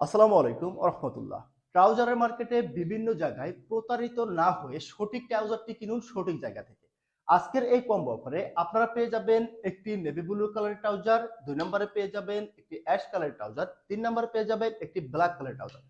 আসসালামু আলাইকুম রহমতুল্লাহ ট্রাউজারের মার্কেটে বিভিন্ন জায়গায় প্রতারিত না হয়ে সঠিক ট্রাউজারটি কিনুন সঠিক জায়গা থেকে। আজকের এই কম্বো অফারে আপনারা পেয়ে যাবেন একটি নেভি ব্লু কালারের ট্রাউজার, দুই নম্বরে পেয়ে যাবেন একটি অ্যাশ কালারের ট্রাউজার, তিন নম্বরে পেয়ে যাবেন একটি ব্ল্যাক কালারের ট্রাউজার।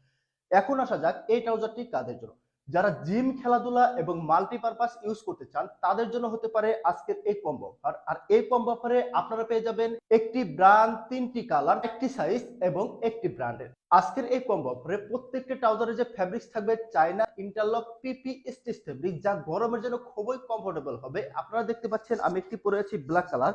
এখন আসা যাক এই ট্রাউজারটি কাদের জন্য। যারা জিম, খেলাধুলা এবং মাল্টিপারপাস ইউজ করতে চান, তাদের জন্য হতে পারে আজকের এই কম্বো অফার আর এই কম্বো অফারে আপনারা পেয়ে যাবেন একটি ব্র্যান্ড তিনটি কালার একটি সাইজ এবং একটি ব্র্যান্ডের আজকের এই কম্বো অফারে প্রত্যেকটি ট্রাউজারে যে ফ্যাব্রিক্স থাকবে China interlock PP stitch fabric যা গরমের জন্য খুবই কমফোর্টেবল হবে। আপনারা দেখতে পাচ্ছেন আমি একটি পরে আছি ব্ল্যাক কালার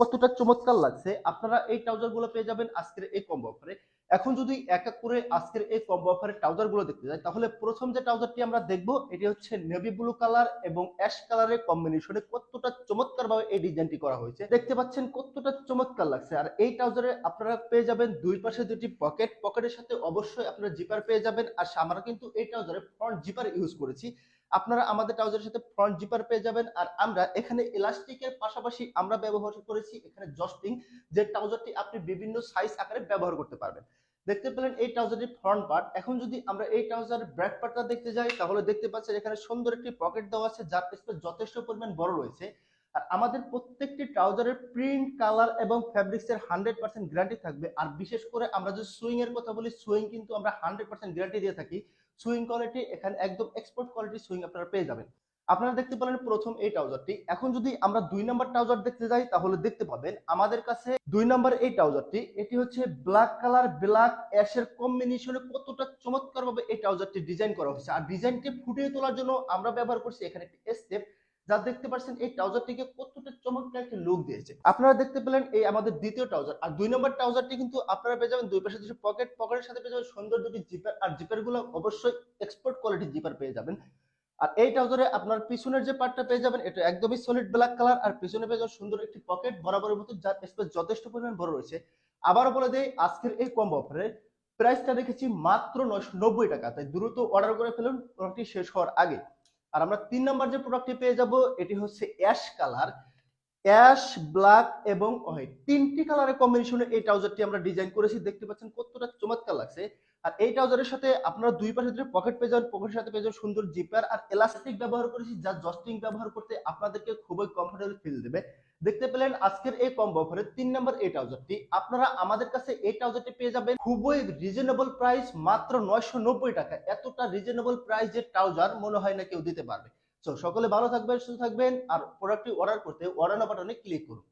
কতটা চমৎকার লাগছে। আপনারা এই ট্রাউজারগুলো পেয়ে যাবেন আজকের এই কম্বো অফারে এখন যদি এক এক করে আজকের এই কম্বো অফারের ট্রাউজারগুলো দেখতে যাই, তাহলে প্রথম যে ট্রাউজারটি আমরা দেখব, এটি হচ্ছে নেভি ব্লু কালার এবং অ্যাশ কালারের কম্বিনেশনে কতটা চমৎকার ভাবে এই ডিজাইনটি করা হয়েছে। দেখতে পাচ্ছেন কতটা চমৎকার লাগছে। আর এই ট্রাউজারে আপনারা পেয়ে যাবেন দুই পাশে দুটি পকেট পকেটের সাথে অবশ্যই আপনারা জিপার পেয়ে যাবেন। আর আমরা কিন্তু এই ট্রাউজারে ফ্রন্ট জিপার ইউজ করেছি। আপনারা আমাদের ট্রাউজারের সাথে ফ্রন্ট জিপার পেয়ে যাবেন। আর আমরা এখানে ইলাস্টিকের পাশাপাশি আমরা ব্যবহার করেছি এখানে জস্টিং যে ট্রাউজারটি আপনি বিভিন্ন সাইজ আকারে ব্যবহার করতে পারবেন। দেখতে পেলেন এই ট্রাউজারটির ফ্রন্ট পার্ট এখন যদি আমরা এই ট্রাউজারের ব্যাক পার্টটা দেখতে যাই, তাহলে দেখতে পাচ্ছেন এখানে সুন্দর একটি পকেট দেওয়া আছে, যার স্পেস যথেষ্ট পরিমাণ বড় রয়েছে। আর আমাদের প্রত্যেকটি ট্রাউজারের প্রিন্ট কালার এবং ফ্যাব্রিক্স এর হান্ড্রেড পার্সেন্ট গ্যারান্টি থাকবে। আর বিশেষ করে আমরা যদি সুইং এর কথা বলি সুইং কিন্তু আমরা হান্ড্রেড পার্সেন্ট গ্যারান্টি দিয়ে থাকি। সুইং কোয়ালিটি এখানে একদম এক্সপোর্ট কোয়ালিটি সুইং আপনারা পেয়ে যাবেন। আপনারা দেখতে পেলেন প্রথম এই ট্রাউজারটি। এখন যদি আমরা দুই নাম্বার ট্রাউজার দেখতে যাই, তাহলে দেখতে পাবেন আমাদের কাছে দুই নাম্বার এই ট্রাউজারটি। এটি হচ্ছে ব্ল্যাক কালার, ব্ল্যাক অ্যাশের কম্বিনেশনে কতটা চমৎকার ভাবে এই ট্রাউজারটি ডিজাইন করা হয়েছে। আর ডিজাইনটি ফুটিয়ে তোলার জন্য আমরা ব্যবহার করছি এখানে একটি স্টেপ যা দেখতে পাচ্ছেন এই ট্রাউজারটিকে কতটা চমৎকার একটি লুক দিয়েছে। আপনারা দেখতে পেলেন এই আমাদের দ্বিতীয় ট্রাউজার। আর দুই নম্বর ট্রাউজারটি কিন্তু আপনারা পেয়ে যাবেন দুই পাশে দুটো পকেট পকেটের সাথে পেয়ে যাবেন সুন্দর দুটি জিপার আর জিপারগুলো অবশ্যই এক্সপোর্ট কোয়ালিটির জিপার পেয়ে যাবেন। আর এই ট্রাউজারে আপনার পিছনের যে পার্টটা পেয়ে যাবেন, এটা একদমই সলিড ব্ল্যাক কালার আর পিছনে পেয়ে যাবেন সুন্দর একটি পকেট বরাবরের মতো, যার স্পেস যথেষ্ট পরিমাণ বড় রয়েছে। আবারও বলে দেই, আজকের এই কম্বো অফারে প্রাইসটা রেখেছি মাত্র নয়শো নব্বই টাকা। তাই দ্রুত অর্ডার করে ফেলুন প্রোডাক্টটি শেষ হওয়ার আগে। আর আমরা তিন নম্বর যে প্রোডাক্টটি পেয়ে যাব, এটি হচ্ছে অ্যাশ কালার অ্যাশ ব্ল্যাক এবং হোয়াইট তিনটি কালারের কম্বিনেশনে এই ট্রাউজারটি আমরা ডিজাইন করেছি। দেখতে পাচ্ছেন কতটা চমৎকার লাগছে। আর এই ট্রাউজারের সাথে আপনারা দুই পাশে দুটো পকেট পেয়ে যাবেন, পকেটের সাথে পেয়ে সুন্দর জিপার আর এলাস্টিক ব্যবহার করেছি, যা জস্টিং ব্যবহার করতে আপনাদেরকে খুবই কমফোর্টেবল ফিল দেবে। দেখতে পেলেন আজকের এই কম্বো অফারে তিন নম্বর এই ট্রাউজারটি। আপনারা আমাদের কাছে এই ট্রাউজারটি পেয়ে যাবেন খুবই রিজনেবল প্রাইস মাত্র নয়শো নব্বই টাকা। এতটা রিজনেবল প্রাইস যে ট্রাউজার মনে হয় না কেউ দিতে পারবে। তো সকলে ভালো থাকবেন, সুস্থ থাকবেন, আর প্রোডাক্টটি অর্ডার করতে অর্ডার বাটনে ক্লিক করুন।